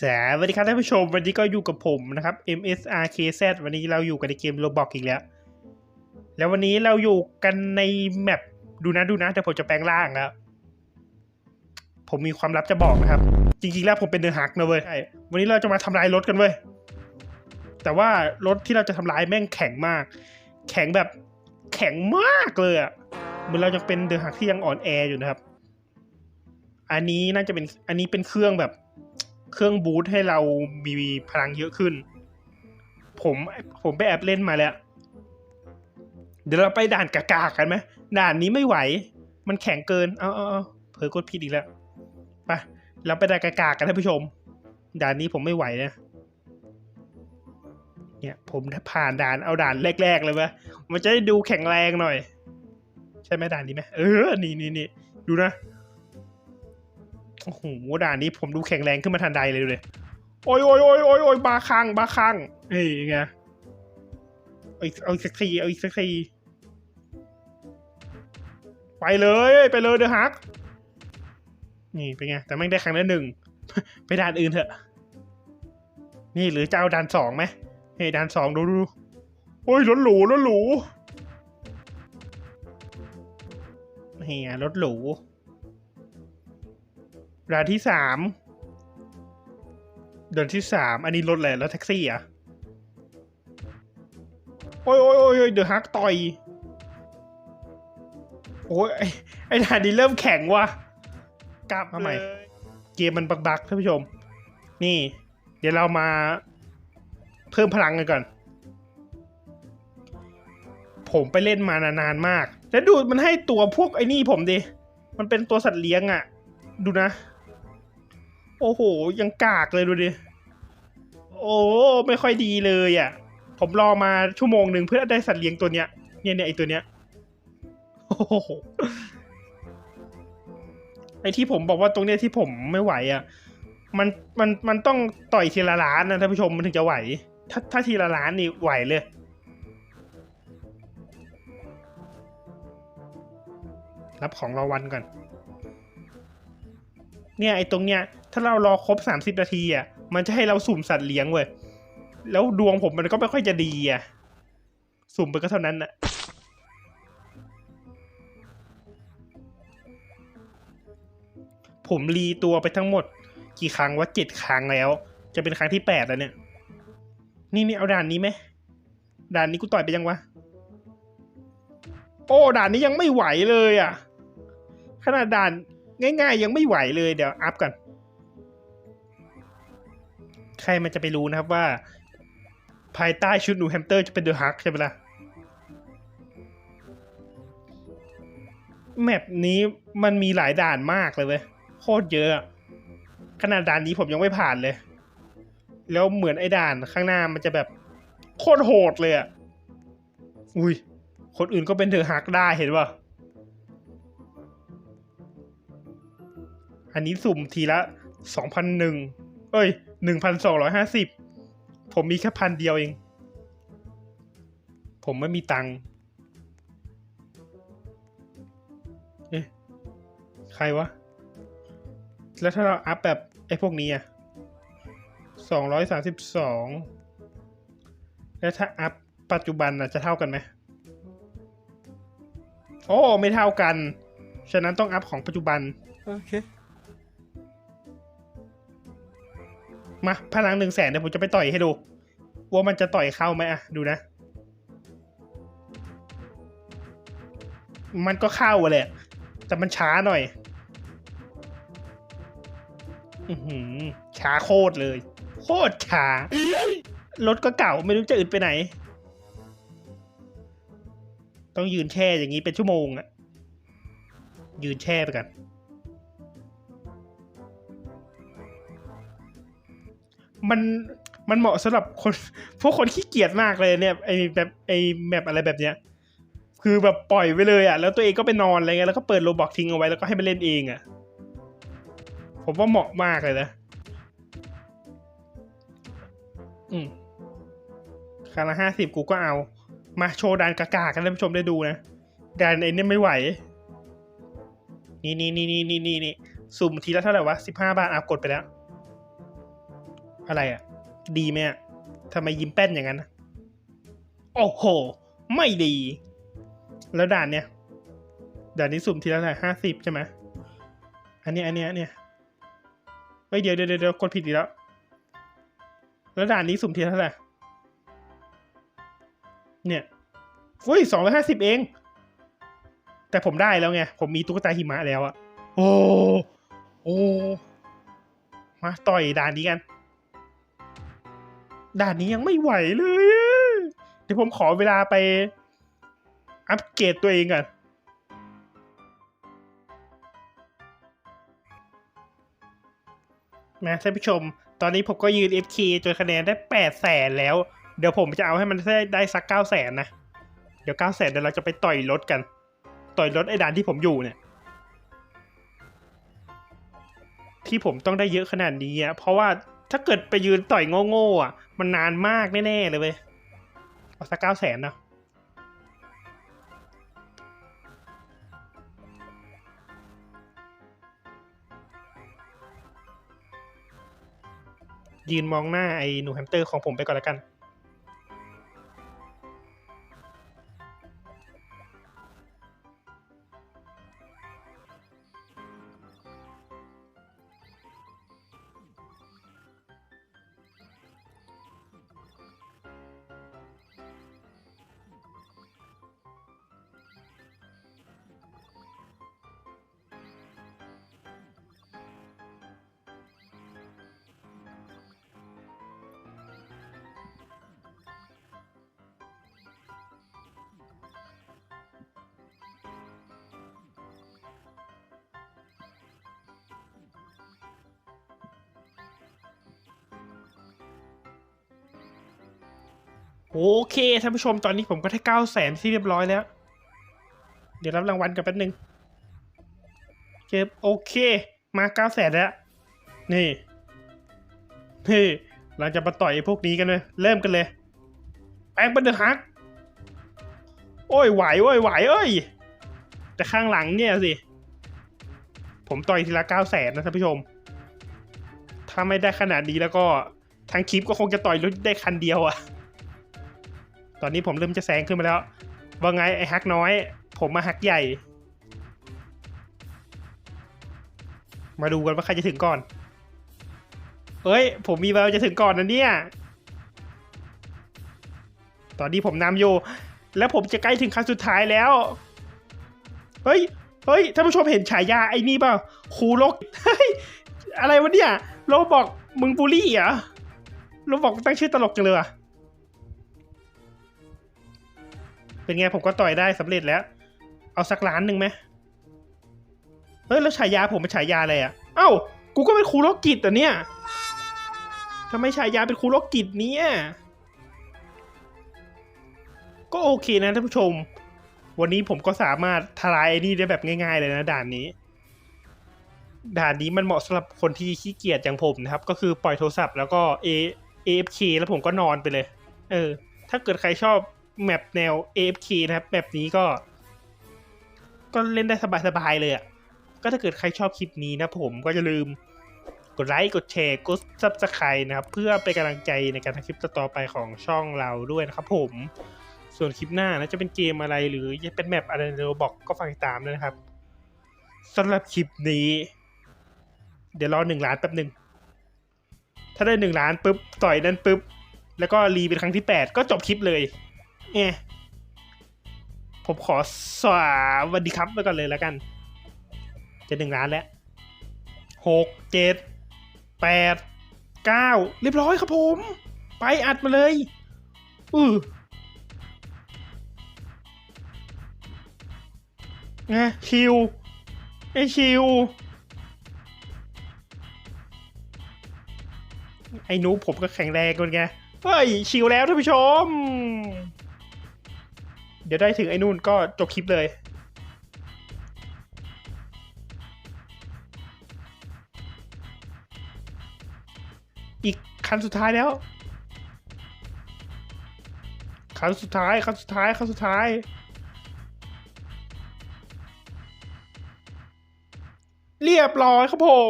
สวัสดีครับท่านผู้ชม วันนี้ก็อยู่กับผมนะครับ MSRKZ วันนี้เราอยู่กันในเกม Roblox อีกแล้ว แล้ววันนี้เราอยู่กันในแมปดูนะดูนะแต่ผมจะแปลงร่างแล้ว ผมมีความลับจะบอกนะครับ จริงๆแล้วผมเป็นเดอะฮักนะเว้ยใช่วันนี้เราจะมาทำลายรถกันเว้ย แต่ว่ารถที่เราจะทำลายแม่งแข็งมาก แข็งแบบแข็งมากเลยอะเหมือนเราจะเป็นเดอะฮักที่ยังอ่อนแออยู่นะครับ อันนี้น่าจะเป็นอันนี้เป็นเครื่องแบบ เครื่องบูทให้เรามีพลังเยอะขึ้น ผมผมไปแอบเล่นมาแล้ว เดี๋ยวเราไปด่านกากากันไหมด่านนี้ไม่ไหว มันแข็งเกิน เอาเอาเอาเผลอกดผิดอีกแล้วไปเราไปด่านกากากันท่านผู้ชม ด่านนี้ผมไม่ไหวนะเนี่ยผมผ่านด่านเอาด่านแรก ๆ เลยไหมมันจะได้ดูแข็งแรงหน่อย ใช่ไหมด่านนี้ไหมเออ นี่นี่นี่ดูนะ โอ้โหด่านนี้ผมดูแข็งแรงขึ้นมาทันใดเลยเลยโอ้ยโอ้ยโอ้ยโอ้ยโอ้ยบาคังบาคังเฮ้ยไงเอาอีกเอาอีกสักทีเอาอีกสักทีไปเลยไปเลยเดอะฮักนี่เป็นไง แต่ไม่งได้ครั้งละหนึ่งไปด่านอื่นเถอะ นี่หรือจะเอาด่านสองไหมเฮ้ด่านสองดูดูโอ้ยรถหรูรถหรูเฮียรถหรู ด่านที่สามด่านที่สามอันนี้รถอะไรแล้วแท็กซี่อะ โอ้ยโอ้ยโอ้ยเดอะฮักต่อย โอ้ยไอ้ไอ้ด่านนี้เริ่มแข็งว่ะกลับมาใหม่ เกมมันบักๆท่านผู้ชม นี่ เดี๋ยวเรามาเพิ่มพลังกันก่อน ผมไปเล่นมานานๆมาก แล้วดูมันให้ตัวพวกไอ้นี่ผมดิ มันเป็นตัวสัตว์เลี้ยงอะ่ะ ดูนะ โอ้โห ยังกากเลยดูดิ โอ้ไม่ค่อยดีเลยอะ่ะ ผมรอมาชั่วโมงหนึ่งเพื่อได้สัตว์เลี้ยงตัวเนี้ย เนี่ยเนี่ยไอตัวเนี้ย โอ้โห ไอที่ผมบอกว่าตรงเนี้ยที่ผมไม่ไหวอะ่ะ มันมันมันต้องต่อยทีละล้านนะท่านผู้ชมมันถึงจะไหว ถ้าถ้าทีละล้านนี่ไหวเลยรับของรางวัลก่อน เนี่ยไอ้ตรงเนี้ย ถ้าเรารอครบสามสิบนาทีอะ มันจะให้เราสุ่มสัตว์เลี้ยงเว้ย แล้วดวงผมมันก็ไม่ค่อยจะดีอะ สุ่มไปก็เท่านั้นน่ะ ผมรีตัวไปทั้งหมด กี่ครั้งว่าเจ็ดครั้งแล้ว จะเป็นครั้งที่แปดแล้วเนี่ย นี่นี่เอาด่านนี้ไหม ด่านนี้กูต่อยไปยังวะ โอ้ด่านนี้ยังไม่ไหวเลยอะ ขนาดด่านง่ายๆ ยังไม่ไหวเลยเดี๋ยวอัพก่อน ใครมันจะไปรู้นะครับว่า ภายใต้ชุดหนูแฮมสเตอร์จะเป็นเดอะฮักใช่ไหมล่ะแมปนี้มันมีหลายด่านมากเลยเว้ยโคตรเยอะขนาดด่านนี้ผมยังไม่ผ่านเลย แล้วเหมือนไอ้ด่านข้างหน้ามันจะแบบโคตรโหดเลยอะอุ้ยคนอื่นก็เป็นเดอะฮักได้เห็นป่ะอันนี้สุ่มทีละสองพันหนึ่งเอ้ย หนึ่งพันสองร้อยห้าสิบผมมีแค่พันเดียวเอง ผมไม่มีตังค์เอ๊ะใครวะ แล้วถ้าเราอัพแบบไอ้พวกนี้อะสองร้อยสามสิบสองแล้วถ้าอัพปัจจุบันอะจะเท่ากันไหมโอ้ ไม่เท่ากัน ฉะนั้นต้องอัพของปัจจุบัน โอเค มาพลังหนึ่งแสนเดี๋ยวผมจะไปต่อยให้ดู ว่ามันจะต่อยเข้าไหมอะดูนะ มันก็เข้าแหละ แต่มันช้าหน่อย อือหือช้าโคตรเลย โคตรช้ารถก็เก่าไม่รู้จะอึดไปไหน ต้องยืนแช่อย่างนี้เป็นชั่วโมงอะยืนแช่ไปกัน มันมันเหมาะสำหรับคนพวกคนขี้เกียจมากเลยเนี่ยไอแบบไอแมปอะไรแบบเนี้ย คือแบบปล่อยไปเลยอะแล้วตัวเองก็ไปนอนอะไรเงี้ยแล้วก็เปิดโรบอกทิ้งเอาไว้แล้วก็ให้มันเล่นเองอะผมว่าเหมาะมากเลยนะ อืมคารั้งละห้าสิบกูก็เอา มาโชว์ดานกากากันท่านผู้ชมได้ดูนะดานไอ้เนี่ยไม่ไหว นี่นี่นี่นี่นี่นี่สุ่มทีละเท่าไหร่วะสิบห้าบาทอากดไปแล้ว อะไรอะ ดีไหมอะทำไมยิ้มแป้นอย่างนั้นโอ้โห ไม่ดี แล้วด่านเนี่ยด่านนี้สุ่มทีละเท่าไหร่ห้าสิบใช่ไหมอันนี้อันเนี้ยอันเนี้ยเฮ้ยเดี๋ยวเดี๋ยวเดี๋ยวกดผิดอีกแล้ว แล้วด่านนี้สุ่มทีละเท่าไหร่เนี่ยอุ้ยสองร้อยห้าสิบเอง แต่ผมได้แล้วไง ผมมีตุ๊กตาหิมะแล้วอะโอ้ โอ้ มาต่อยด่านนี้กัน ด่านนี้ยังไม่ไหวเลยเดี๋ยวผมขอเวลาไป อัปเกรดตัวเองก่อนนะท่านผู้ชม ตอนนี้ผมก็ยืน FK จนคะแนนได้แปดแสนแล้ว เดี๋ยวผมจะเอาให้มันได้ได้สักเก้าแสนนะ เดี๋ยวเก้าแสนเดี๋ยวเราจะไปต่อยรถกัน ต่อยรถไอ้ด่านที่ผมอยู่เนี่ย ที่ผมต้องได้เยอะขนาดนี้อะเพราะว่าถ้าเกิดไปยืนต่อยโง่ๆอะ มันนานมากแน่ๆเลยเว้ยเอาสักเก้าแสนเนาะยืนมองหน้าไอ้หนูแฮมสเตอร์ของผมไปก่อนละกัน โอเคท่านผู้ชมตอนนี้ผมก็ได้เก้าแสนที่เรียบร้อยแล้ว เดี๋ยวรับรางวัลกันแป๊บนึงเก็บโอเค มาเก้าแสนแล้ว นี่นี่เราจะมาต่อยพวกนี้กันเลย เริ่มกันเลยแป้งเป็นเดอะฮักโอ้ยไหวโอ้ยไหวเอ้ย แต่ข้างหลังเนี่ยสิ ผมต่อยทีละเก้าแสนนะท่านผู้ชม ถ้าไม่ได้ขนาดนี้แล้วก็ทางคลิปก็คงจะต่อยรถได้คันเดียวอะ ตอนนี้ผมเริ่มจะแซงขึ้นมาแล้ว ว่าไงไอ้ฮักน้อย ผมมาฮักใหญ่ มาดูกันว่าใครจะถึงก่อนเฮ้ย ผมมีแววจะถึงก่อนนะเนี่ย ตอนนี้ผมนำอยู่ แล้วผมจะใกล้ถึงขั้นสุดท้ายแล้ว เฮ้ย เฮ้ย ท่านผู้ชมเห็นฉายาไอ้นี่เปล่าครูโลกเฮ้ย อะไรวะเนี่ย โลบอกมึงบูลลี่เหรอ โลบอกตั้งชื่อตลกจังเลยอะ เป็นไงผมก็ต่อยได้สำเร็จแล้ว เอาสักล้านหนึ่งไหมเฮ้ยแล้วฉายาผมเป็นฉายาอะไรอะ เอ้า กูก็เป็นครูโรคจิตอะเนี่ยทำไมฉายาเป็นครูโรคจิตเนี่ย ก็โอเคนะท่านผู้ชม วันนี้ผมก็สามารถทลายไอ้นี่ได้แบบง่าย ๆ เลยนะด่านนี้ ด่านนี้มันเหมาะสำหรับคนที่ขี้เกียจอย่างผมนะครับ ก็คือปล่อยโทรศัพท์แล้วก็ A AFK แล้วผมก็นอนไปเลย เออ ถ้าเกิดใครชอบ แมปแนว AFK นะครับแบบนี้ก็ ก็เล่นได้สบายๆเลยอะ่ะ ก็ถ้าเกิดใครชอบคลิปนี้นะผมก็อย่าลืมกดไลค์กดแชร์กดซับสไครต์นะครับ เพื่อเป็นกำลังใจในการทำคลิปต่อไปของช่องเราด้วยนะครับผมส่วนคลิปหน้านะจะเป็นเกมอะไรหรือจะเป็นแมปอะไรในโรบอกก็ฝากติดตามด้วยนะครับสำหรับคลิปนี้ เดี๋ยวรอหนึ่งล้านแป๊บหนึ่งถ้าได้หนึ่งล้านปุ๊บต่อยนั่นปุ๊บ แล้วก็รีเป็นครั้งที่แปดก็จบคลิปเลย เอผมขอสวัสดีครับไปก่อนเลยแล้วกัน จะหนึ่งล้านแล้วหกเจ็ดแปดเก้าเรียบร้อยครับผม ไปอัดมาเลย อือไงชิวไอชิว ไอ้หนูผมก็แข็งแรงกันไง เฮ้ย ชิวแล้วท่านผู้ชม เดี๋ยวได้ถึงไอ้นู่นก็จบคลิปเลยอีกคันสุดท้ายแล้ว คันสุดท้าย คันสุดท้าย คันสุดท้าย เรียบร้อยครับผม